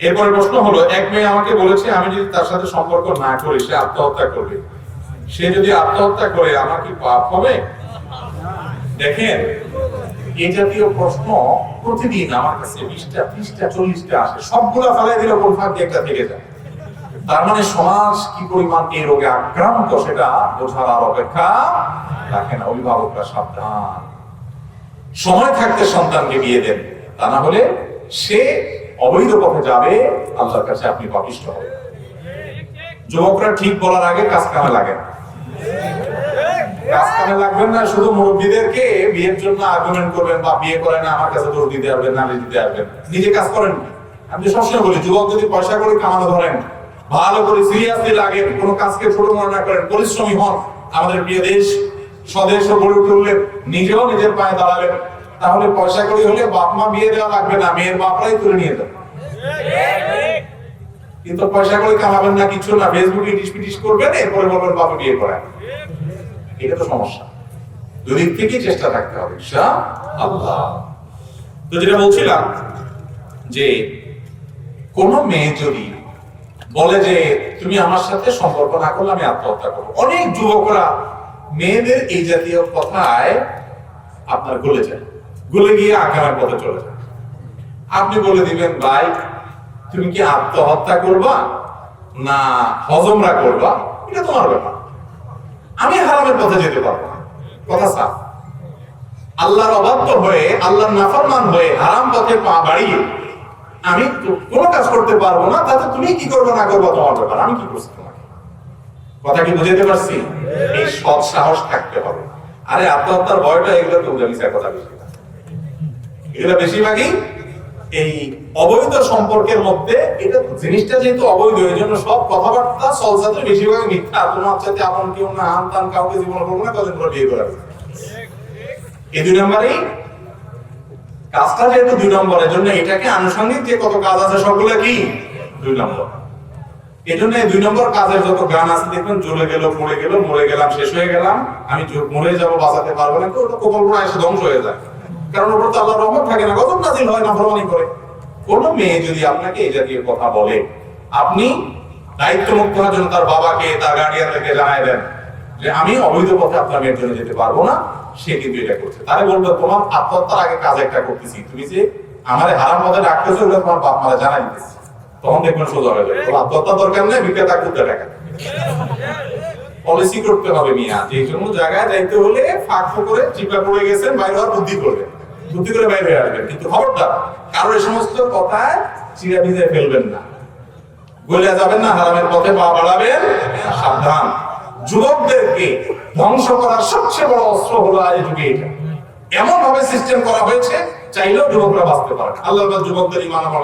এরপরে প্রশ্ন হলো, এক মেয়ে আমাকে বলেছে, আমি যদি তার সাথে সম্পর্ক না করি, সে আত্মহত্যা করবে। সে যদি আত্মহত্যা করে, আমার কি পাপ হবে? দেখেন এই জাতীয় প্রশ্ন প্রতিদিন আমার কাছে বিশটা ত্রিশটা চল্লিশটা আসে। সবগুলা ফেলাই দিলে কোন ফাঁক একটা থেকে যায়। তার মানে সমাজ কি পরিমাণ এই রোগে আক্রান্ত, সেটা বোঝার আর অপেক্ষা রাখে না। অভিভাবকরা সাবধান। সময় থাকতে সন্তানকে বিয়ে দেন। তা না হলে সে অবৈধ পথে যাবে, আল্লাহর কাছে আপনি পাপিষ্ট হবে যুবকরা ঠিক বলার আগে কাজ কামে লাগে কাজ কামে লাগবেন না, শুধু মুরব্বীদেরকে বিয়ের জন্য আর্গুমেন্ট করবেন, বা বিয়ে না, আমার কাছে দৌড় দিতে আসবেন দিতে আসবেন। নিজে কাজ করেন আমি সবসময় বলি, যুবক যদি পয়সা করে কামানো ধরেন, ভালো করে সিরিয়াসলি লাগেন, কোনো কাজকে ছোট মনে না করেন, পরিশ্রমী হন, আমাদের প্রিয় দেশ, স্বদেশ গড়ে তুললেন, নিজেও নিজের পায়ে দাঁড়াবেন তাহলে পয়সা করে হলে বাপ মা বিয়ে দেওয়া লাগবে না, মেয়ের বাপরাই তুলে নিয়ে যাবে। কিন্তু পয়সা করে কামাবেন না, কিছু না ফেসবুকে ইটিস পিটিস করবেন, এরপরে বলবেন বাবা বিয়ে করায়। এটা তো সমস্যা। থেকেই চেষ্টা থাকতে হবে আল্লাহ তো যেটা বলছিলাম যে, কোন মেয়ে যদি বলে যে, তুমি আমার সাথে সম্পর্ক না করলে আমি আত্মহত্যা করব। অনেক যুবকরা মেয়েদের এই জাতীয় কথায় আপনার গলে যায়। গলে গিয়ে আকামের পথে চলে যায়। আপনি বলে দিবেন, ভাই, তুমি কি আত্মহত্যা করবা? না, হজমরা করবা? এটা তোমার ব্যাপার। আমি হারামের পথে যেতে পারব কথা সাফ আল্লাহর অবাধ্য হয়ে, আল্লাহর নাফরমান হয়ে হারাম পথে পা বাড়িয়ে আমি কোনো কাজ করতে পারব না, তাতে তুমি কি করবে, না করব তোমার ব্যাপার, আমি কি করছি তোমাকে? কথা কি বুঝাতে পারছি? এই সৎ সাহস থাকতে হবে। আরে, আত্মহত্যার ভয়টা এগুলো তো উজালিসের কথা বেশি। এগুলো বেশিরভাগই এই অবৈধ সম্পর্কের মধ্যে, এটা জিনিসটা যেহেতু অবৈধ এই জন্য সব কথাবার্তা সলসাতে বেশিরভাগ মিথ্যা। তোমার সাথে আপন কেউ না হান তান কাউকে জীবন করব না কদিন পরে বিয়ে করাবে এই দুই নম্বরেই কাজটা যেহেতু দুই জন্য এটাকে আনুষঙ্গিক যে কত কাজ আছে, সবগুলো কি? দুই নম্বর। এই জন্য দুই নম্বর কাজের যত গান আছে, দেখবেন জ্বলে গেল, পড়ে গেল, মরে গেলাম, শেষ হয়ে গেলাম, আমি মরে যাব, বাঁচাতে পারব না ওটা কল্পনা এসে ধ্বংস হয়ে যায়। কারণ ওপর তো আল্লাহর রহমত থাকে না, গজব নাজিল হয় না, ফরমানি করে। কোন মেয়ে যদি আপনাকে এই জাতীয় কথা বলে, আপনি দায়িত্ব মুক্ত হওয়ার জন্য তার বাবাকে, তার গার্ডিয়ানদেরকে জানাই দেন যে, আমি অবৈধ পথে আপনার মেয়ের জন্য যেতে পারব না, সে কিন্তু এটা করছে। বলব, তোমার আত্মহত্যার আগে কাজ একটা করতেছি। তুমি যে আমার হারাম ওটা তোমার বাপ মারা জানাই দিতেছি। তখন দেখবেন সোজা হয়ে যাবে। তোমার আত্মহত্যা দরকার নেই বিক্রেতা করতে পলিসি করতে হবে মিয়া। যে কোনো জায়গায় যাইতে হলে ফাঁক করে, চিপা পড়ে গেছেন, বাইরে হওয়ার বুদ্ধি করবেন। বুদ্ধি করে বাইরে আসবেন। কিন্তু খবরদার কারও এই সমস্ত কথায় চিরা ভিজে ফেলবেন না। গলে যাবেন না, হারামের পথে পা বাড়াবেন, সাবধান। যুবকদেরকে ধ্বংস করার সবচেয়ে বড় অস্ত্র হলো আজ যুগে এটা এমন ভাবে সিস্টেম করা হয়েছে, চাইলেও যুবকরা বাঁচতে পারে আল্লাহ যুবকদের ইমান আমার